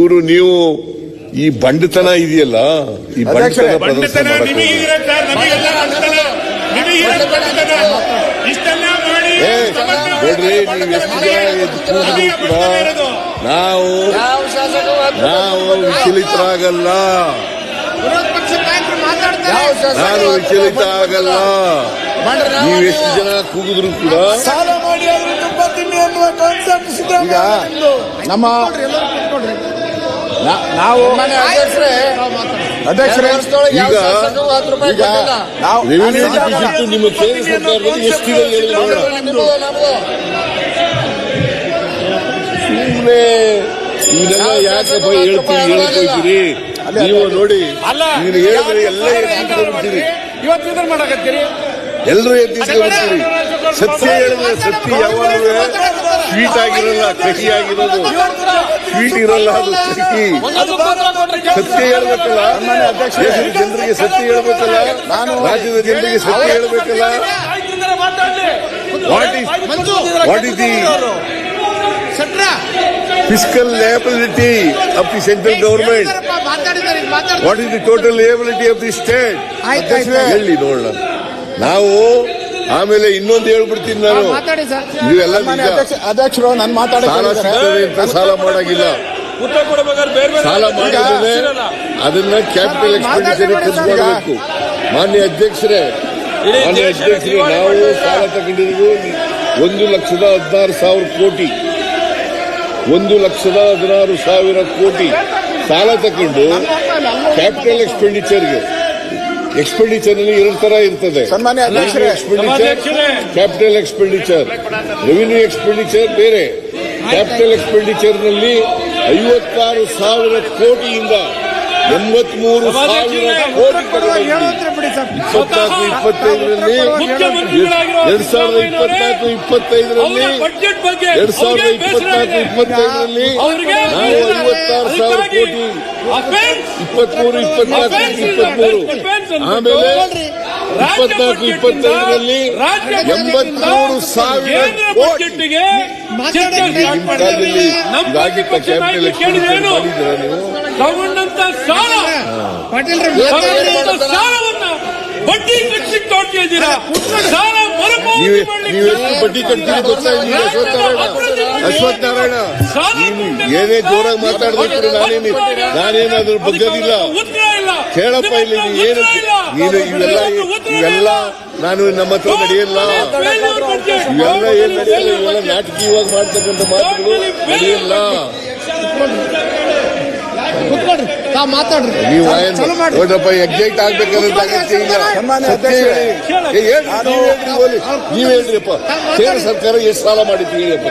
ಇವರು ನೀವು ಈ ಬಂಡತನ ಇದೆಯಲ್ಲ? ಈ ಬಂಡತನ ಪ್ರದರ್ಶನ ನೋಡ್ರಿ ನೀವು ಎಷ್ಟು ಜನ ಎದ್ದು ಕೂಡ ಇರೋದು. ನಾವು ನಾವು ವಿಚಲಿತರಾಗಲ್ಲ. ನಾನು ವಿಚಲಿತ ಆಗಲ್ಲ ನಾವು ಎಷ್ಟು ಜನ ಕೂಗಿದ್ರು ಕೂಡ ಸಾಲ ನಾವು ಮನೆ ಅಧ್ಯಕ್ಷರೇ. ಈಗ- ಕೊಟ್ಟಿಲ್ಲ. ನಾವು ರೆವಿನ್ಯೂ ಡಿಫಿಸಿಟ್ ನಿಮ್ಮ ಕೇಂದ್ರ ಸರ್ಕಾರದಲ್ಲಿ ಎಷ್ಟಿದೆ ಹೇಳಿ ನೋಡೋಣ. ನಿಮ್ಮದು ನಮ್ಮದು ಸುಮ್ಮನೆ ಇವನ್ನೆಲ್ಲ ಯಾಕಪ್ಪ ಹೇಳ್ತೀರಿ ಹೇಳಕ್ ಹೋಗ್ತೀರಿ ನೀವು ನೋಡಿ ನೀನು ಹೇಳಿದ್ರೆ ಎಲ್ಲ ಮಾಡಕತ್ತೀರಿ? ಎಲ್ಲರೂ ಎತ್ತಿಸ್ಕೊಂಡ್ಬಿಡ್ತೀರಿ ಸತ್ಯ ಹೇಳಿದ್ರೆ ಸತ್ಯ ಯಾವಾಗಲೂ ಸ್ವೀಟ್ ಆಗಿರಲ್ಲ ಕಹಿ ಆಗಿರೋದು. ಸ್ವೀಟ್ ಇರಲ್ಲ ಅದು ಕಹಿ. ಸತ್ಯ ಹೇಳ್ಬೇಕಲ್ಲ? ದೇಶದ ಜನರಿಗೆ ಸತ್ಯ ಹೇಳ್ಬೇಕಲ್ಲ? ನಾನು ರಾಜ್ಯದ ಜನರಿಗೆ ಸತ್ಯ ಹೇಳ್ಬೇಕಲ್ಲ? What is what is the fiscal liability of the central government what is the total liability of the state. ಹೇಳಿ ನೋಡೋಣ? ನಾವು ಆಮೇಲೆ ಇನ್ನೊಂದು ಹೇಳ್ಬಿಡ್ತೀನಿ ನಾನು. ಮಾತಾಡಿ ಸರ್. ನೀವೆಲ್ಲ ಅಧ್ಯಕ್ಷರು ನಾನು ಅಂತ ಸಾಲ ಮಾಡಾಗಿಲ್ಲ. ಸಾಲ ಮಾಡಿದ್ರೆ ಅದನ್ನ ಕ್ಯಾಪಿಟಲ್ ಎಕ್ಸ್ಪೆಂಡಿಚರ್ ಖರ್ಚು ಮಾಡಬೇಕು ಮಾನ್ಯ ಅಧ್ಯಕ್ಷರೇ ಮಾನ್ಯ ಅಧ್ಯಕ್ಷರೇ ನಾವು ಸಾಲ ತಗೊಂಡಿದ್ದು ಒಂದು ಲಕ್ಷದ ಹದಿನಾರು ಸಾವಿರ ಕೋಟಿ. ಒಂದು ಲಕ್ಷದ ಹದಿನಾರು ಸಾವಿರ ಕೋಟಿ. ಸಾಲ ತಗೊಂಡು ಕ್ಯಾಪಿಟಲ್ ಎಕ್ಸ್ಪೆಂಡಿಚರ್ಗೆ ಎಕ್ಸ್ಪೆಂಡಿಚರ್ ಅಲ್ಲಿ ಎರಡು ತರ ಇರ್ತದೆ. ಸನ್ಮಾನ್ಯ ಅಧ್ಯಕ್ಷರೇ expenditure capital expenditure revenue expenditure ಬೇರೆ. ಕ್ಯಾಪಿಟಲ್ ಎಕ್ಸ್ಪೆಂಡಿಚರ್ನಲ್ಲಿ ಐವತ್ತಾರು ಸಾವಿರ ಕೋಟಿಯಿಂದ ಎಂಬತ್ಮೂರು ಸಾವಿರ ಕೋಟಿ ಇಪ್ಪತ್ನಾಲ್ಕು ಇಪ್ಪತ್ತೈದರಲ್ಲಿ ಎರಡ್ ಸಾವಿರದ ಇಪ್ಪತ್ನಾಲ್ಕು ಇಪ್ಪತ್ತೈದರಲ್ಲಿ ಬಜೆಟ್ ಬಗ್ಗೆ ಎರಡ್ ಸಾವಿರದ ಇಪ್ಪತ್ನಾಲ್ಕು ಇಪ್ಪತ್ತೈದರಲ್ಲಿ ನಾವು ಐವತ್ತಾರು ಸಾವಿರ ಕೋಟಿ ಇಪ್ಪತ್ಮೂರು ಇಪ್ಪತ್ನಾಲ್ಕು ಇಪ್ಪತ್ಮೂರು. ಆಮೇಲೆ ಇಪ್ಪತ್ನಾಲ್ಕು ಇಪ್ಪತ್ತೈದರಲ್ಲಿ ಎಂಬತ್ಮೂರು ಸಾವಿರ ಕೋಟಿ. ನಿಮ್ಮ ಕಾಲದಲ್ಲಿ ಇದಾಗಿತ್ತ ಕ್ಯಾಪಿಟಲ್ ಎಕ್ಸ್ಪೆಂಡಿಚರ್ ಮಾಡಿದ್ದೀರಾ ನೀವು? ತಗೊಂಡಂತ ಸಾಲ. ಬಡ್ಡಿ ಕಟ್ಟಿ ಇದ್ದೀರಾ ಸಾಲ ಮರುಪಾವತಿ ನೀವೆಷ್ಟು ಬಡ್ಡಿ ಕಟ್ತೀರಿ ಗೊತ್ತಾ ನಿಮ್ಗೆ ಅಶ್ವಥ್ ನಾರಾಯಣ. ಅಶ್ವಥ್ ನಾರಾಯಣ ನೀನು ಏನೇ ಜೋರಾಗಿ ಮಾತಾಡ್ಬೇಕು ನಾನೇನು ನಾನೇನು ಅದ್ರ ಬಗ್ಗದಿಲ್ಲ. ಕೇಳಪ್ಪ ಇಲ್ಲಿ ಏನು ನೀನು ಇವೆಲ್ಲ ಇವೆಲ್ಲ ನಾನು ನಮ್ಮ ಹತ್ರ ನಡೆಯಲ್ಲ. ಇವೆಲ್ಲ ಏನ್ ನಡೆಯಲ್ಲ? ಇವೆಲ್ಲ ನಾಟಕೀಯವಾಗಿ ಮಾಡ್ತಕ್ಕಂಥ ಮಾತುಗಳು ನಡೆಯಲ್ಲ. ತಾವ್ ಮಾತಾಡ್ರಿ. ನೀವು ನೋಡ್ರಪ್ಪ ಎಕ್ಸೈಟ್ ಆಗ್ಬೇಕಾದ್ರೆ ಅಗತ್ಯ ಇಲ್ಲ ಸತ್ಯ ಅಧ್ಯಕ್ಷರೇ. ಹೇಳಿ. ಏ, ಹೇಳ್ರಿ, ನೀವ್ ಹೇಳ್ರಿ ಹೇಳ್ರಿಪ್ಪ. ಕೇಂದ್ರ ಸರ್ಕಾರ ಎಷ್ಟು ಸಾಲ ನೀವು.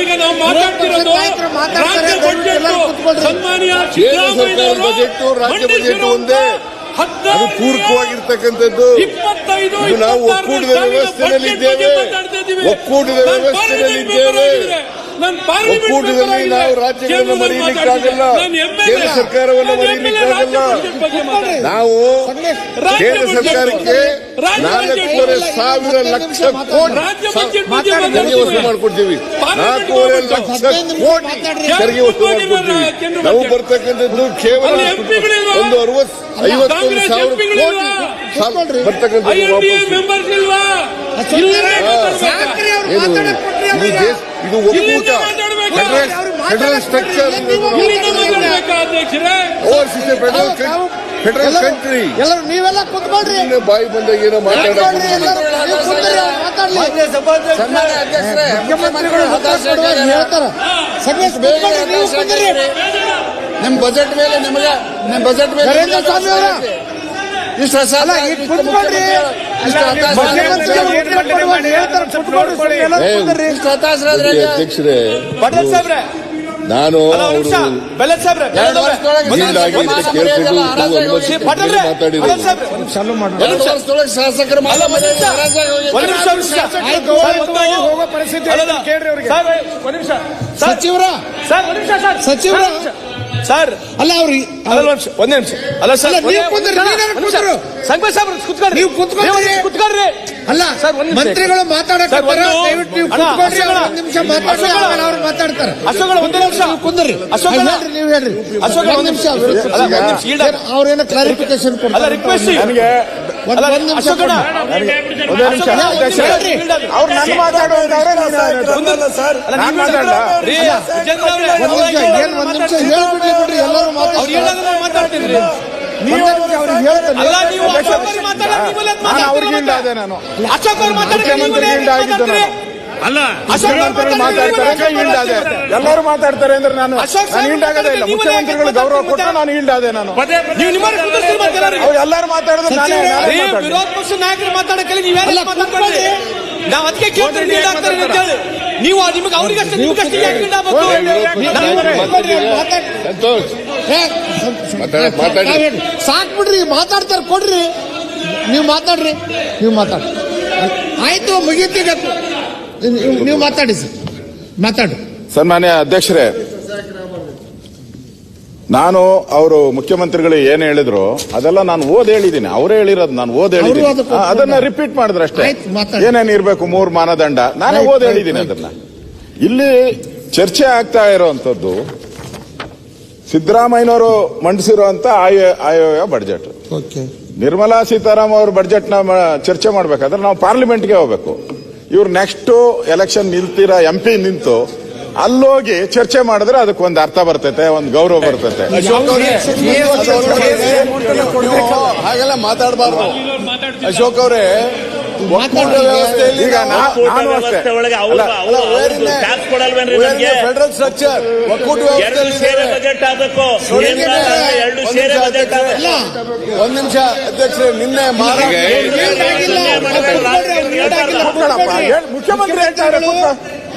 ಈಗ ನಾವು ಮಾತಾಡ್ತಿರೋದು ಕೇಂದ್ರ ಸರ್ಕಾರದ ಬಜೆಟ್ ರಾಜ್ಯ ಬಜೆಟ್ ಒಂದೇ. ಅದು ಪೂರಕವಾಗಿರ್ತಕ್ಕಂಥದ್ದು. ನಾವು ಒಕ್ಕೂಟದ ವ್ಯವಸ್ಥೆಯಲ್ಲಿದ್ದೇವೆ. ಒಕ್ಕೂಟದ ವ್ಯವಸ್ಥೆಯಲ್ಲಿದ್ದೇವೆ. ಒಕ್ಕೂಟದಲ್ಲಿ ನಾವು ರಾಜ್ಯಗಳನ್ನು ಮರೀಲಿಕ್ಕಾಗಲ್ಲ. ಕೇಂದ್ರ ಸರ್ಕಾರವನ್ನು ಮರೀಲಿಕ್ಕಾಗಲ್ಲ. ನಾವು ಕೇಂದ್ರ ಸರ್ಕಾರಕ್ಕೆ ನಾಲ್ಕೂವರೆ ಸಾವಿರ ಲಕ್ಷ ಕೋಟಿ ತೆರಿಗೆ ವಸೂಲು ಮಾಡಿಕೊಡ್ತೀವಿ. ನಾಲ್ಕೂವರೆ ಲಕ್ಷ ಕೋಟಿ ತೆರಿಗೆ ವಸೂಲು ಮಾಡಿಕೊಡ್ತೀವಿ. ನಾವು ಬರ್ತಕ್ಕಂಥದ್ದು ಕೇವಲ? ಒಂದು ಅರವತ್ತು ಐವತ್ತೊಂದು ಸಾವಿರ ಕೋಟಿ ಬರ್ತಕ್ಕಂಥ ಬರ್ತಕ್ಕಂಥದ್ದು ವಾಪಸ್ ಇದು ದೇಶ ಇದು ಒಕ್ಕೂಟ. Federal structure overseas federal country ಎಲ್ಲರೂ ನೀವೆಲ್ಲ ಕೂತ್ಕೊಳ್ರಿ ಬಾಯಿ ಬಂದಾಗ ಏನೋ ಮಾತಾಡ್ರಿ. ಹೇಳ್ತಾರ. ಬೇಗ. ನಿಮ್ ಬಜೆಟ್ ಮೇಲೆ ನಿಮಗೆ ನಿಮ್ ಬಜೆಟ್ ಮೇಲೆ ನರೇಂದ್ರ ನಿಮಗೆ ಸ್ವಾಮಿ ಅವರ. ಇಷ್ಟು ಅಧ್ಯಕ್ಷರೇ ಪಟೇಲ್ ಸಾಹೇಬ್ರೆ ನಾನು ಶಾಸಕರ ಸಚಿವರ? ಸರ್, ಒಂದ್ ನಿಮಿಷ, ಸರ್. ಸಚಿವರ? ಸರ್, ಅಲ್ಲ ಅವ್ರು ಅಲ್ಲ ಒಂದ್ ನಿಮಿಷ ಒಂದೇ ನಿಮಿಷ. ಅಲ್ಲ ಸರ್ ಅಲ್ಲ, ನೀವು ಕುಂದ್ರಿ, ಸಾಹೇಬ್ರು ಕುತ್ಕೊಳ್ರಿ ಕುತ್ಕೊಳ್ರಿ. ಕುತ್ಕೊಳ್ರಿ ಅಲ್ಲ ಸರ್, ಒಂದ್ ನಿಮಿಷ. ಮಂತ್ರಿಗಳು ಮಾತಾಡಕ್ಕೆ ಸರ್, ಒಂದು- ದಯವಿಟ್ಟು ನೀವು ಅಣ್ಣ, ಕೂತ್ಕೊಳ್ರಿ, ಅಶೋಕಣ್ಣ. ಅವ್ರು ಒಂದ್ ನಿಮಿಷ ಅಶೋಕಣ್ಣ. ಆಮೇಲೆ ಅವ್ರು ಮಾತಾಡ್ತಾರೆ. ಅಶೋಕಣ್ಣ, ಒಂದೇ ನಿಮಿಷ. ನೀವು ಕುಂದ್ರಿ ಅಶೋಕಣ್ಣ. ಹೇಳ್ರಿ ನೀವು ಹೇಳ್ರಿ. ಅಶೋಕಣ್ಣ, ಒಂದ್ ನಿಮಿಷ ಅಲ್ಲ, ಒಂದ್ ನಿಮಿಷ, ಈಡ- ಅವ್ರೇನೋ ಕ್ಲಾರಿಫಿಕೇಶನ್ ಅಲ್ಲ ಕೊಡ್ತಾರೆ ರಿಕ್ವೆಸ್ಟ್ ನನಗೆ ಒಂದ್ ಅಲ್ಲ, ಒಂದ್ ನಿಮಿಷ ಅಶೋಕಣ್ಣ. ಕೊಡಿ. ಒಂದೇ ನಿಮಿಷ ಅಧ್ಯಕ್ಷರೇ ಹೇಳ್ರಿ. ಅವ್ರು ನನ್ನ ಮಾತಾಡುವಂತವ್ರೆ ಸರ್ ನಾನು ಮಾತಾಡಲ್ಲ ರೀ, ವಿಜೇಂದ್ರ ಅವ್ರೆ, ಒಂದ್ ನಿಮಿಷ ಏನ್ ಒಂದ್ ನಿಮಿಷ ಹೇಳ್ಬಿಡ್ಲಿ ಬಿಡ್ರಿ ಎಲ್ಲರೂ ಅವ್ರು ಮಾತಾಡ್ತಾರೆ ಹೇಳಿದ್ರೆ ನಾನು ಮಾತಾಡ್ತೀನಿ ರೀ. ಒಂದ್ ನಿಮಿಷ ಅವ್ರಿಗೆ ಹೇಳ್ತಾನೆ ಅಲ್ಲ ನೀವು ಅಶೋಕ್ ಅವ್ರಿಗೆ ಮಾತಾಡೋದು ನೀವಲ್ಲ ನಾನು ಅವ್ರಿಗೆ ಮಾತಾಡ್ತೀರಿ ಹಿಂಡಾದೆ ನಾನು ಅಶೋಕ್ ಅವ್ರು ಮಾತಾಡಿದ್ರೆ ಅಲ್ಲ ಎಲ್ಲರೂ ಮಾತಾಡ್ತಾರೆ ಅಂದ್ರೆ ನಾನು ಇಲ್ಲ. ಮುಖ್ಯಮಂತ್ರಿಗಳು ಗೌರವ ಮಾತಾಡ್ತೀರಿ? ಕೊಟ್ಟು ನಾನು ಹಿಂಡಾದೆ ನಾನು. ಎಲ್ಲರೂ? ಮಾತಾಡಿದ್ರೆ ನಾನೇ. ವಿರೋಧ ಪಕ್ಷ ನಾಯಕರು ಮಾತಾಡಕ್ಕೆ ನಾವು ಅದಕ್ಕೆ ಅಂತ ಹೇಳಿ. ನೀವು ನಿಮಗೆ ಅವ್ರಿಗಷ್ಟೇ ನಿಮ್ಗಷ್ಟೇ. ಸಾಕ್ ಬಿಡ್ರಿ ಮಾತಾಡ್ತಾರೆ? ಕೊಡ್ರಿ. ನೀವು ಮಾತಾಡ್ರಿ ನೀವು ಮಾತಾಡ್ರಿ. ಆಯ್ತು ಮುಗೀತೀಗ ನೀವು ಮಾತಾಡಿ ಸರ್. ಮಾತಾಡು. ಸನ್ಮಾನ್ಯ ಅಧ್ಯಕ್ಷರೇ ನಾನು ಅವರು ಮುಖ್ಯಮಂತ್ರಿಗಳು ಏನ್ ಹೇಳಿದ್ರು ಅದೆಲ್ಲ ನಾನು ಓದ್ ಹೇಳಿದ್ದೀನಿ ಅವರೇ ಹೇಳಿರೋದು ನಾನು ಓದ್ ಹೇಳಿದ್ದೀನಿ ಅದನ್ನ ರಿಪೀಟ್ ಮಾಡಿದ್ರೆ ಅಷ್ಟೇ. ಏನೇನ್ ಇರ್ಬೇಕು ಮೂರ್ ಮಾನದಂಡ. ನಾನೇ ಓದ್ ಹೇಳಿದ್ದೀನಿ ಅದನ್ನ. ಇಲ್ಲಿ ಚರ್ಚೆ ಆಗ್ತಾ ಇರುವಂತದ್ದು ಸಿದ್ದರಾಮಯ್ಯನವರು ಮಂಡಿಸಿರುವಂತ ಆಯೋಗ ಬಡ್ಜೆಟ್ ಓಕೆ ನಿರ್ಮಲಾ ಸೀತಾರಾಮ್ ಅವ್ರ ಬಡ್ಜೆಟ್ನ ಚರ್ಚೆ ಮಾಡ್ಬೇಕಾದ್ರೆ ನಾವು ಪಾರ್ಲಿಮೆಂಟ್ಗೆ ಹೋಗ್ಬೇಕು. ಇವ್ರು ನೆಕ್ಸ್ಟ್ ಎಲೆಕ್ಷನ್ ನಿಲ್ತೀರಾ ಎಂ ಪಿ ನಿಂತು ಅಲ್ಲೋಗಿ ಚರ್ಚೆ ಮಾಡಿದ್ರೆ ಅದಕ್ಕೆ ಒಂದು ಅರ್ಥ ಬರ್ತೈತೆ ಒಂದು ಗೌರವ ಬರ್ತೈತೆ. ಹಾಗೆಲ್ಲ ಮಾತಾಡಬಾರ್ದು. ಅಶೋಕ್ ಅವರೇ ಫೆಡರಲ್ ಸ್ಟ್ರಕ್ಚರ್ ಒಕ್ಕೂಟ ಎರಡು ಸೇರೆ ಬಜೆಟ್ ಆಗಬೇಕು ಎರಡು ಸೇರೆ ಬಜೆಟ್ ಆಗಬೇಕು ಅಲ್ಲ ಒಂದ್ ನಿಮಿಷ ಅಧ್ಯಕ್ಷರೇ ನಿನ್ನೆ ಮುಖ್ಯಮಂತ್ರಿ ಹೇಳ್ತಾರೆ.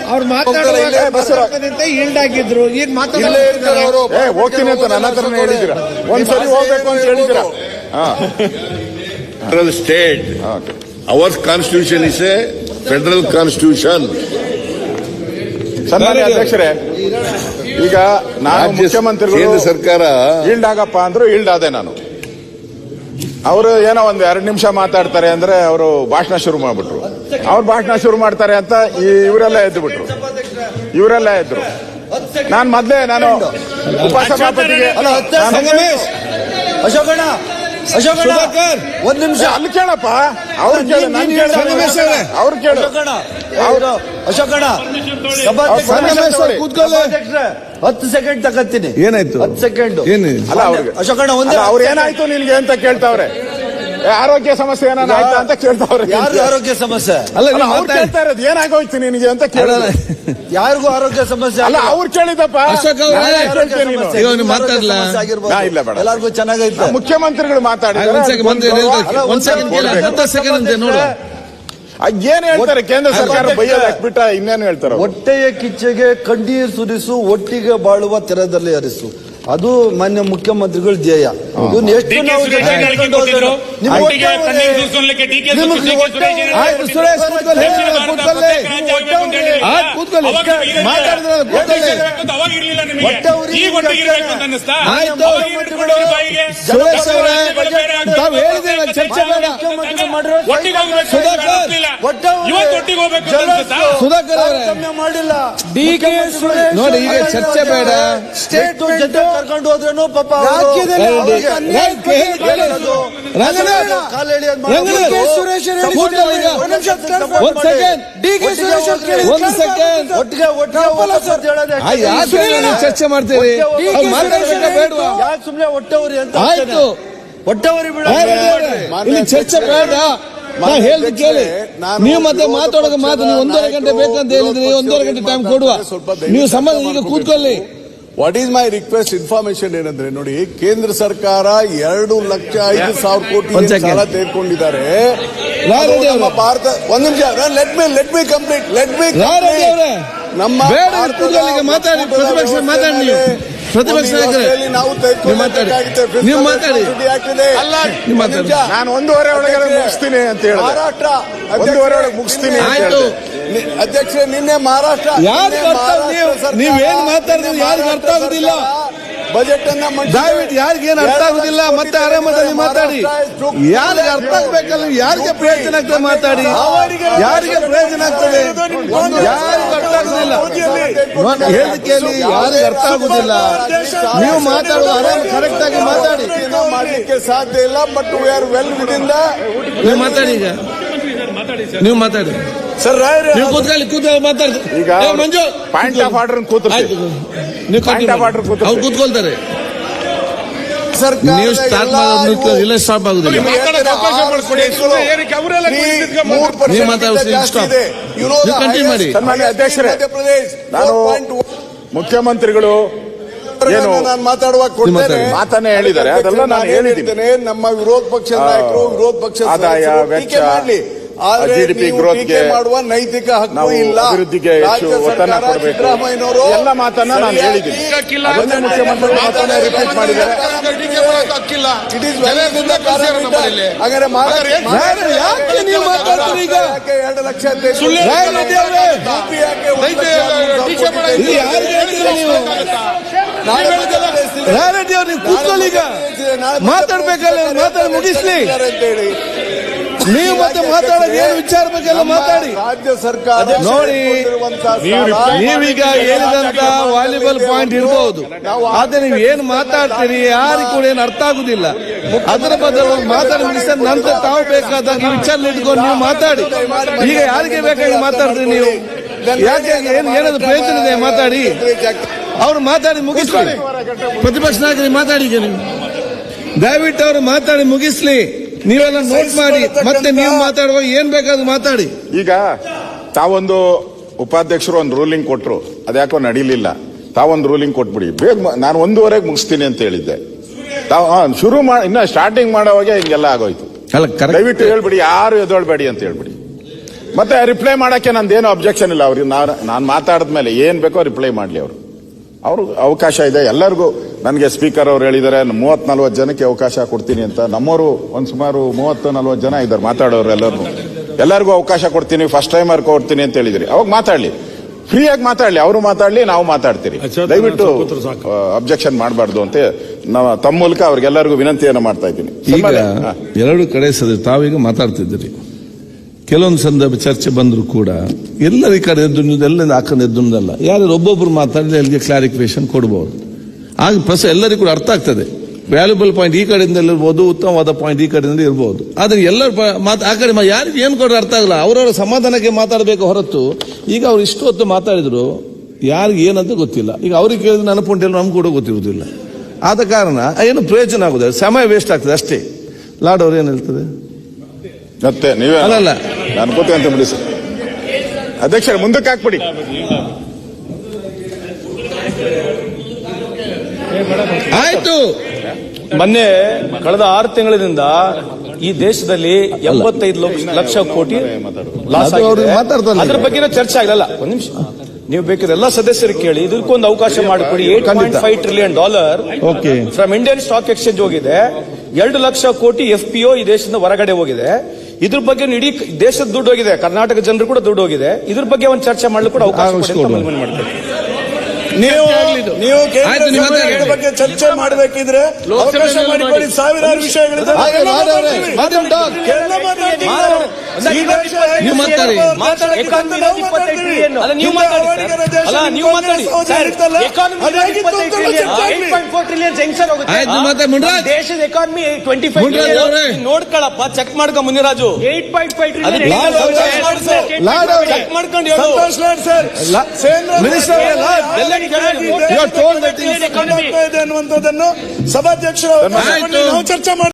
ಅವ್ರು. ಮಾತಾಡುವಂತ ಈಲ್ಡ್ ಆಗಿದ್ರು ಈಗ ಮಾತಾಡ್ತಾರೆ? ಇರ್ತಾರೆ ಅವರು. ಏ ಹೋಗ್ತೀನಿ ಅಂತ ನನ್ನ ಹತ್ರನೇ ಹೇಳಿದ್ದೀರಾ? ಒಂದ್ಸರಿ ಹೋಗ್ಬೇಕು ಅಂತ ಹೇಳಿದ್ದೀರಾ? ಹಾ. Federal state okay. Our constitution is a federal constitution ಸನ್ಮಾನ್ಯ ಅಧ್ಯಕ್ಷರೇ ಈಗ ನಾನು ಮುಖ್ಯಮಂತ್ರಿಗಳು ಕೇಂದ್ರ ಸರ್ಕಾರ ಈಲ್ಡ್ ಆಗಪ್ಪ ಅಂದ್ರು ಈಲ್ಡ್ ಆದೆ ನಾನು. ಅವರು ಏನೋ ಒಂದ್ ಎರಡು ನಿಮಿಷ ಮಾತಾಡ್ತಾರೆ ಅಂದ್ರೆ ಅವರು ಭಾಷಣ ಶುರು ಮಾಡ್ಬಿಟ್ರು. ಅವ್ರು ಭಾಷಣ ಶುರು ಮಾಡ್ತಾರೆ ಅಂತ ಈ ಇವರೆಲ್ಲ ಎದ್ದು ಬಿಟ್ರು ಇವರೆಲ್ಲ ಎದ್ರು. ನಾನು ಮೊದಲೇ ನಾನು ಉಪಸಭಾಪತಿಗೆ ಅಶೋಕಣ್ಣ. ಅಶೋಕಣ್ಣ! ಒಂದ್ ನಿಮಿಷ ಅಲ್ಲಿ ಕೇಳಪ್ಪ. ಅವ್ರು ಕೇಳು ನಾನು ಸಂಗಮೇಶ್ ಅವರೇ. ಕೇಳು. ಅವರು. ಸಭಾಧ್ಯಕ್ಷರೇ ಹತ್ತು ಸೆಕೆಂಡ್ ತಗತ್ತೀನಿ ಏನಾಯ್ತು? ಹತ್ತು ಸೆಕೆಂಡ್? ಅಲ್ಲ ಅವ್ರಿಗೆ ಅಶೋಕಣ್ಣ ಒಂದೇ ಅವ್ರು ಏನಾಯ್ತು ನಿನ್ಗೆ ಅಂತ ಕೇಳ್ತಾವ್ರೆ. ಆರೋಗ್ಯ ಸಮಸ್ಯೆ ಏನಾನ ಆಯ್ತಾ ಅಂತ ಕೇಳ್ತಾವ್ರೆ ಯಾರಿಗೂ ಆರೋಗ್ಯ ಸಮಸ್ಯೆ ಅಲ್ಲ ನೀವು ಅವ್ರು ಮಾತಾಡಿ. ಕೇಳ್ತಾ ಇರೋದು ಏನಾಗೋಯ್ತು ನಿನಗೆ ಅಂತ ಕೇಳಲ್ಲ ಯಾರಿಗೂ ಆರೋಗ್ಯ ಸಮಸ್ಯೆ ಅಲ್ಲ ಆಗಿಲ್ಲ. ಅವ್ರು ಕೇಳಿದಪ್ಪ ಅಶೋಕ್ ಅವ್ರೆ, ನಾನೇ ಆರೋಗ್ಯ ಕೇಳ್ತೀನಿ ಸಮಸ್ಯೆ, ಈಗ ನೀವು ನಿಮ್ಗೆ ಆರೋಗ್ಯ ಮಾತಾಡ್ಲಾ? ಸಮಸ್ಯೆ ಆಗಿರ್ಬೋದು. ನಾ ಇಲ್ಲ ಬೇಡ. ಎಲ್ಲರಿಗೂ ಚೆನ್ನಾಗೈತೆ ಮುಖ್ಯಮಂತ್ರಿಗಳು ಮಾತಾಡಿ ಮಾತಾಡಿದ್ದಾರೆ ಒಂದ್ ಹೇಳ್ತಾರೆ. ಅಲ್ಲ, ಒಂದ್ ಕೇಳಿ. ಹತ್ತು ಸೆಕೆಂಡ್ ಅಂತೆ ನೋಡು ಅದ್ ಏನ್ ಹೇಳ್ತಾರೆ ಕೇಂದ್ರ ಸರ್ಕಾರ ಬೈಯೋದು ಬಿಟ್ಟ ಇನ್ನೇನು ಹೇಳ್ತಾರೆ ಅವ್ರು? ಹೊಟ್ಟೆಯ ಕಿಚ್ಚೆಗೆ ಕಣ್ಣೀರ್ ಸುರಿಸು ಒಟ್ಟಿಗೆ ಬಾಳುವ ತೆರದಲ್ಲಿ ಹರಿಸು ಅದು ಮಾನ್ಯ ಮುಖ್ಯಮಂತ್ರಿಗಳ ಧ್ಯೇಯ. ಇದನ್ನ ಎಷ್ಟು ನಾವು ಸುರೇಶ್ ನಿಮ್ಗೆ ಕೂತ್ಕೊಳ್ಳಿ, ಕೂತ್ಕೊಳ್ಳಿ. ಮಾತಾಡಿದ್ರೆ ಚರ್ಚೆ ಬೇಡ. ಸುಧಾಕರ್. ಮಾಡಿಲ್ಲ. ಡಿ ಕೆ ಸುರೇಶ್ ನೋಡಿ, ಈಗ ಚರ್ಚೆ ಬೇಡ. ಸ್ಟೇಟ್ ಜೊತೆ ಕರ್ಕೊಂಡು ಹೋದ್ರೇನು ಪಾಪ ಸುರೇಶ್. ಒಂದ್. Second. D K Suresh second. ಒಟ್ಟಿಗೆ ಯಾಕೆ? ಚರ್ಚೆ ಮಾಡ್ತೇವೆ ಯಾಕೆ ಸುಮ್ನೆ ಹೊಟ್ಟೆ ಅಂತ ಆಯ್ತು. ಹೊಟ್ಟೆ ಉರಿ ಬಿಡ ಚರ್ಚೆ ಬೇಡ. ನಾ ಹೇಳ್ದು ಕೇಳಿ. ನೀವು ಮತ್ತೆ ಮಾತಾಡೋದು ಮಾತು ನೀವು ಒಂದೂವರೆ ಗಂಟೆ ಬೇಕಂತ ಹೇಳಿದ್ರಿ ಒಂದೂವರೆ ಗಂಟೆ ಟೈಮ್ ಕೊಡುವ. ನೀವು ಸಂಬಂಧ ಈಗ ಕೂತ್ಕೊಳ್ಳಿ. What is my request information ಏನಂದ್ರೆ ನೋಡಿ ಕೇಂದ್ರ ಸರ್ಕಾರ ಎರಡು ಲಕ್ಷ ಐದು ಸಾವಿರ ಕೋಟಿ. ಸಾಲ ತೆಗೆದುಕೊಂಡಿದ್ದಾರೆ? ನಮ್ಮ ಭಾರತ ಒಂದ್ ನಿಮಿಷ let me let me complete let me ನಮ್ಮ ಮಾತಾಡಿ ಪ್ರತಿಪಕ್ಷ ಮಾತಾಡಿ ನೀವು. ಪ್ರತಿಪಕ್ಷ ನಾವು ನೀವು ಮಾತಾಡಿ. ನಾನು ಒಂದೂವರೆ ಒಳಗಡೆ ಮುಗಿಸ್ತೀನಿ ಅಂತ ಹೇಳಿ ಮಹಾರಾಷ್ಟ್ರ ಒಂದೂವರೆ ಒಳಗೆ ಮುಗಿಸ್ತೀನಿ ಅಂತ ಆಯ್ತು. ಅಧ್ಯಕ್ಷರೇ ನಿನ್ನೆ ಮಹಾರಾಷ್ಟ್ರ ಯಾರು ನಿನ್ನೆ ಅರ್ಥ ಆಗ್- ನೀವು- ಮಹಾರಾಷ್ಟ್ರ ನೀವ್ ಮಾತಾಡಿದ್ರು? ನಿನ್ನೆ ಅರ್ಥ ಆಗುದಿಲ್ಲ? ಬಜೆಟ್ ಅನ್ನ. ದಯವಿಟ್ಟು ಯಾರಿಗೆ ಏನು ಅರ್ಥ ಆಗುದಿಲ್ಲ? ಮತ್ತೆ ಆರಾಮದಲ್ಲಿ ಮಾತಾಡಿ. ಯಾರಿಗೆ ಅರ್ಥ ಆಗ್ಬೇಕಲ್ಲ? ಯಾರಿಗೆ ಪ್ರಯೋಜನ ಆಗ್ತದೆ ಮಾತಾಡಿ? ಯಾರಿಗೆ ಪ್ರಯೋಜನ ಆಗ್ತದೆ? ಯಾರಿಗೆ ಅರ್ಥ ಆಗುದಿಲ್ಲ. ಹೇಳಿಕೆಯಲ್ಲಿ ಯಾರಿಗೆ ಅರ್ಥ ಆಗುದಿಲ್ಲ. ನೀವು ಮಾತಾಡುವ ಆರಾಮ ಕರೆಕ್ಟ್ ಆಗಿ ಮಾತಾಡಿ. ಮಾಡಲಿಕ್ಕೆ ಮಾಡ್ಲಿಕ್ಕೆ ಸಾಧ್ಯ ಇಲ್ಲ but we are well within the ನೀವು ಮಾತಾಡಿ ಈಗ. ನೀವು ಮಾತಾಡಿ. ಸರ್ ನೀವು ಕೂತ್ಕೊಳ್ಳಿ ಕೂತ ಮಾತಾಡಿ ಈಗ ಮಂಜು ಪಾಯಿಂಟ್ ಆಫ್ ಆರ್ಡರ್ ನೀವು order ಕೂತ್ಕೊಳ್ಳಿ. ಅವ್ರು ಕೂತ್ಕೊಳ್ತಾರೆ. ಸರ್ಕಾರ ನೀವು ಸ್ಟಾರ್ಟ್ ಮಾಡೋದು ಇಲ್ಲ ಸ್ಟಾಪ್ ಆಗುದಿಲ್ಲ. ನೀವು ಮಾತಾಡಿ, stop. ನೀವು continue ಮಾಡಿ. ಸನ್ಮಾನ್ಯ ಅಧ್ಯಕ್ಷರೇ, ಮಧ್ಯಪ್ರದೇಶ್ ನಾನು ಮುಖ್ಯಮಂತ್ರಿಗಳು ಏನು ನಾನು ಮಾತಾಡುವಾಗ ಕೊಡ್ತೇನೆ. ಮಾತಾಡಿ. ಮಾತನ್ನೇ ಹೇಳಿದ್ದಾರೆ. ಅದೆಲ್ಲ ನಾನು ಹೇಳಿದ್ದೇನೆ. ನಮ್ಮ ವಿರೋಧ ಪಕ್ಷದ ನಾಯಕರು ವಿರೋಧ ಪಕ್ಷದ ಆದಾಯ, ವೆಚ್ಚ. ವೆಚ್ಚ, ಟೀಕೆ ಗ್ರೋತ್ ಆದ್ರೆ GDP ನೀವು growth ಟೀಕೆ ಗೆ ಮಾಡುವ ನೈತಿಕ ಹಕ್ಕು ಇಲ್ಲ. ಅಭಿವೃದ್ಧಿಗೆ ಹೆಚ್ಚು ಒತ್ತನ್ನ ಕೊಡಬೇಕು. ಎಲ್ಲ ಮಾತನ್ನ ನಾನು ಹೇಳಿದ್ದೀನಿ. ಮುಖ್ಯಮಂತ್ರಿ ಅದನ್ನೇ ಮುಖ್ಯಮಂತ್ರಿಗಳು ಮಾತನ್ನ ರಿಪೀಟ್ ಮಾಡಿದ್ದಾರೆ. ಹಾಗಾದ್ರೆ ಯಾಕೆ ನೀವು ಮಾತಾಡ್ತೀರಿ ಈಗ? ಎರಡು ಲಕ್ಷ ನೀವು? ಕೂತ್ಕೊಳ್ಳಿ ಈಗ ಮಾತಾಡ್ಬೇಕಲ್ಲ ಮಾತಾಡಿ ಮುಗಿಸ್ಲಿ. ಅಂತ ಹೇಳಿ ನೀವು ಮತ್ತೆ ಮಾತಾಡೋದು ಏನು ವಿಚಾರ ಎಲ್ಲ ಮಾತಾಡಿ. ರಾಜ್ಯ ಸರ್ಕಾರ ನೋಡಿ, ನೀವೀಗ ಹೇಳಿದಂತ ವಾಲಿಬಾಲ್ ಪಾಯಿಂಟ್ ಇರಬಹುದು ಆದ್ರೆ ನೀವು ಏನ್ ಮಾತಾಡ್ತೀರಿ ಯಾರಿಗೂ ಕೂಡ ಏನು ಅರ್ಥ ಆಗುದಿಲ್ಲ. ಅದರ ಬದಲು ಮಾತಾಡಿ ಮುಗಿಸಿದ ನಂತರ ತಾವು ಬೇಕಾದಾಗ ವಿಚಾರ ಇಟ್ಕೊಂಡು ನೀವು ಮಾತಾಡಿ. ಈಗ ಯಾರಿಗೆ ಬೇಕಾಗಿ ಮಾತಾಡ್ತೀರಿ ನೀವು? ಯಾಕೆ ಏನ್ ಏನಾದ್ರು ಪ್ರಯೋಜನ ಇದೆ ಮಾತಾಡಿ. ಅವ್ರು ಮಾತಾಡಿ ಮುಗಿಸ್ಲಿ. ಪ್ರತಿಪಕ್ಷ ನಾಯಕರಿಗೆ ಮಾತಾಡಿ ನೀವು. ದಯವಿಟ್ಟು ಅವರು ಮಾತಾಡಿ ಮುಗಿಸ್ಲಿ. ನೀವೆಲ್ಲ ನೋಟ್ ಮಾಡಿ ಮತ್ತೆ ನೀವು ಮಾತಾಡುವಾಗ ಏನ್ ಬೇಕಾದ್ರು ಮಾತಾಡಿ. ಈಗ ತಾವೊಂದು ಉಪಾಧ್ಯಕ್ಷರು ಒಂದು ರೂಲಿಂಗ್ ಕೊಟ್ರು ಅದ್ಯಾಕೋ ನಡೀಲಿಲ್ಲ. ತಾವೊಂದು ರೂಲಿಂಗ್ ಕೊಟ್ಬಿಡಿ. ಬೇಗ ಮ- ನಾನು ಒಂದೂವರೆಗೆ ಮುಗಿಸ್ತೀನಿ ಅಂತ ಹೇಳಿದ್ದೆ. ತಾವು ಹಾ, ಶುರು ಮಾಡಿ ಇನ್ನ ಸ್ಟಾರ್ಟಿಂಗ್ ಮಾಡೋವಾಗ ಹಿಂಗೆಲ್ಲ ಆಗೋಯ್ತು. ಅಲ್ಲ ಕರೆಕ್ಟ್ ದಯವಿಟ್ಟು ಹೇಳ್ಬಿಡಿ ಯಾರು ಎದೊಳ್ಬೇಡಿ ಅಂತ ಹೇಳ್ಬಿಡಿ. ಮತ್ತೆ ರಿಪ್ಲೈ ಮಾಡಕ್ಕೆ ನಂದೇನು ಅಬ್ಜೆಕ್ಷನ್ ಇಲ್ಲ. ಅವ್ರಿಗೆ ನಾನು ನಾನು ಮಾತಾಡಿದ್ಮೇಲೆ ಏನು ಬೇಕೋ ರಿಪ್ಲೈ ಮಾಡಲಿ ಅವರು. ಅವ್ರಿಗೆ ಅವಕಾಶ ಇದೆ ಎಲ್ಲರಿಗೂ. ನನಗೆ ಸ್ಪೀಕರ್ ಅವ್ರು ಹೇಳಿದ್ದಾರೆ ಮೂವತ್ ನಲ್ವತ್ತು ಜನಕ್ಕೆ ಅವಕಾಶ ಕೊಡ್ತೀನಿ ಅಂತ. ನಮ್ಮವರು ಒಂದು ಸುಮಾರು ಮೂವತ್ತು ನಲ್ವತ್ತು ಜನ ಇದ್ದಾರೆ ಮಾತಾಡೋರು ಎಲ್ಲರೂ. ಎಲ್ಲರಿಗೂ ಅವಕಾಶ ಕೊಡ್ತೀನಿ ಫಸ್ಟ್ ಟೈಮರ್ ಕೊಡ್ತೀನಿ ಅಂತ ಹೇಳಿದ್ರಿ. ಅವಾಗ ಮಾತಾಡ್ಲಿ. ಫ್ರೀಯಾಗಿ ಮಾತಾಡ್ಲಿ. ಅವರು ಮಾತಾಡ್ಲಿ ನಾವು ಮಾತಾಡ್ತೀರಿ. ದಯವಿಟ್ಟು ಅಬ್ಜೆಕ್ಷನ್ ಮಾಡಬಾರ್ದು ಅಂತ ನಾವು ತಮ್ಮ ಮೂಲಕ ಅವ್ರಿಗೆಲ್ಲರಿಗೂ ವಿನಂತಿಯನ್ನು ಮಾಡ್ತಾ ಇದ್ದೀನಿ. ಈಗ ಎರಡು ಕಡೆ ಸದ ತಾವೀಗ ಮಾತಾಡ್ತಿದ್ದೀರಿ. ಕೆಲವೊಂದು ಸಂದರ್ಭ ಚರ್ಚೆ ಬಂದರೂ ಕೂಡ ಎಲ್ಲರ ಈ ಕಡೆ ಎದ್ದು ಎಲ್ಲ ಹಾಕೊಂಡು ಎದ್ದು ಯಾರು ಒಬ್ಬೊಬ್ರು ಮಾತಾಡಿದ್ರೆ ಅಲ್ಲಿಗೆ ಕ್ಲಾರಿಫಿಕೇಶನ್ ಕೊಡಬಹುದು ಆಗ ಪ್ರಸ ಎಲ್ಲರಿಗೂ ಕೂಡ ಅರ್ಥ ಆಗ್ತದೆ. ವ್ಯಾಲ್ಯೂಬಲ್ ಪಾಯಿಂಟ್ ಈ ಕಡೆಯಿಂದ ಇರ್ಬೋದು ಉತ್ತಮವಾದ ಪಾಯಿಂಟ್ ಈ ಕಡೆಯಿಂದ ಇರ್ಬೋದು. ಆದರೆ ಎಲ್ಲರ ಮಾತು ಆ ಕಡೆ ಯಾರಿಗೆ ಏನು ಕೊಟ್ಟರೆ ಅರ್ಥ ಆಗಲ್ಲ. ಅವರವರ ಸಮಾಧಾನಕ್ಕೆ ಮಾತಾಡಬೇಕು ಹೊರತು ಈಗ ಅವ್ರು ಇಷ್ಟು ಹೊತ್ತು ಮಾತಾಡಿದ್ರು ಯಾರಿಗೆ ಏನಂತ ಗೊತ್ತಿಲ್ಲ. ಈಗ ಅವ್ರಿಗೆ ಕೇಳಿದ್ರೆ ನೆನಪುಂಟಿಲ್ಲ ಪುಂಟೆಲ್ಲ ನಮ್ಗೆ ಕೂಡ ಗೊತ್ತಿರುವುದಿಲ್ಲ. ಆದ ಕಾರಣ ಏನು ಪ್ರಯೋಜನ ಆಗುದಿಲ್ಲ ಸಮಯ ವೇಸ್ಟ್ ಆಗ್ತದೆ ಅಷ್ಟೇ. ಲಾಡ್ ಅವ್ರು ಏನು ಹೇಳ್ತದೆ ಮತ್ತೆ ನೀವೇ ಅಲ್ಲ ನಾನು ಅಧ್ಯಕ್ಷ ಮುಂದಕ್ಕೆ ಹಾಕ್ಬಿಡಿ. ಆಯ್ತು. ಮೊನ್ನೆ ಕಳೆದ ಆರು ತಿಂಗಳಿಂದ ಈ ದೇಶದಲ್ಲಿ ಎಂಬತ್ತೈದು ಲಕ್ಷ ಕೋಟಿ ಲಾಸ್. ಅದ್ರ ಬಗ್ಗೆ ಚರ್ಚೆ ಆಗಲಿಲ್ಲ. ಒಂದ್ ನಿಮಿಷ. ನೀವು ಬೇಕಿದ್ರೆ ಎಲ್ಲ ಸದಸ್ಯರು ಕೇಳಿ ಇದಕ್ಕೊಂದು ಅವಕಾಶ ಮಾಡಿಕೊಡಿ. Eight point five trillion dollar okay. From Indian stock exchange ಹೋಗಿದೆ. ಎರಡು ಲಕ್ಷ ಕೋಟಿ ಎಫ್ ಪಿ ಈ ದೇಶದಿಂದ ಹೊರಗಡೆ ಹೋಗಿದೆ. ಇದ್ರ ಬಗ್ಗೆ ಇಡೀ ದೇಶದ ದುಡ್ಡು ಹೋಗಿದೆ. ಕರ್ನಾಟಕ ಜನರು ಕೂಡ ದುಡ್ಡು ಹೋಗಿದೆ. ಇದ್ರ ಬಗ್ಗೆ ಒಂದು ಚರ್ಚೆ ಮಾಡಲು ಕೂಡ ಅವಕಾಶ ಕೊಡಿ ಅಂತ ಕೊಡುವ. ಮನವಿ ಮಾಡ್ಬೇಕು ನೀವು ನೀವು ಕೇಂದ್ರ ಬಗ್ಗೆ ಚರ್ಚೆ ಮಾಡಬೇಕಿದ್ರೆ ಅವಕಾಶ ಮಾಡಿಕೊಳ್ಳಿ ಸಾವಿರಾರು ವಿಷಯಗಳಿದೆ ಹಾಗೆ ಎಲ್ಲ ಮಾತಾಡಿ. ಮಾತಾಡ್ತೀವಿ. ಮಾತಾಡಿ, ಡಾಗ್. ಎಲ್ಲ ಮಾತಾಡ್ತೀವಿ. ನೀವು ಮಾತಾಡಿ. ಮಾತಾಡಕ್ಕೆ ಎಕಾನಮಿ ನಾವು ಇಪ್ಪತ್ತೈದು ಮಾತಾಡ್ತೀವಿ. ಟ್ರಿಲಿಯನ್. ಅಲ್ಲ, ನೀವು ಹಿಂದೆ ಮಾತಾಡಿ, ಅವರಿಗರ ಸರ್. ದೇಶ ಅಲ್ಲ, ನೀವು ಕಾಂಗ್ರೆಸ್ ಮಾತಾಡಿ. ಸಹೋದರ ಸರ್, ಇರ್ತಲ್ಲ? ಎಕಾನಮಿ ಅದಾಗಿತ್ತು ಇಪ್ಪತ್ತೈದು ಅಂತ ಟ್ರಿಲಿಯನ್. ಚರ್ಚೆ ಆಗ್ಲಿ. 8.4 ಟ್ರಿಲಿಯನ್ ಹೆಂಗ್ ಸರ್ ಹೋಗುತ್ತೆ? ಆಯ್ತು ಮತ್ತೆ ಮುನ್ರಾಜ್ ದೇಶದ ಎಕಾನಮಿ ಟ್ವೆಂಟಿ ಫೈವ್ ಮುನ್ರಾಜ್ ನೋಡ್ಕೊಳಪ್ಪ ಚೆಕ್ ಮಾಡ್ಕೊ ಮುನಿರಾಜು ಏಟ್ ಪಾಯಿಂಟ್ ಫೈವ್ ಅವ್ರೆ. ಚೆಕ್ ಮಾಡ್ಕೊಂಡು ಹೇಳು. ಸಂತೋಷ್ ಲಾಡ್ ಸರ್ ಲಾ- ಸೇಂದ್ರ ಮಿನಿಸ್ಟರ್ ಅವರೇ, ಲಾಡ್. ಎಲ್ಲ ನಿಜವಾಗಿ ಇದೆ. ಅನ್ನುವಂಥದ್ದನ್ನು ಸಭಾಧ್ಯಕ್ಷರು ನಾವು ಚರ್ಚೆ ಮಾಡಿ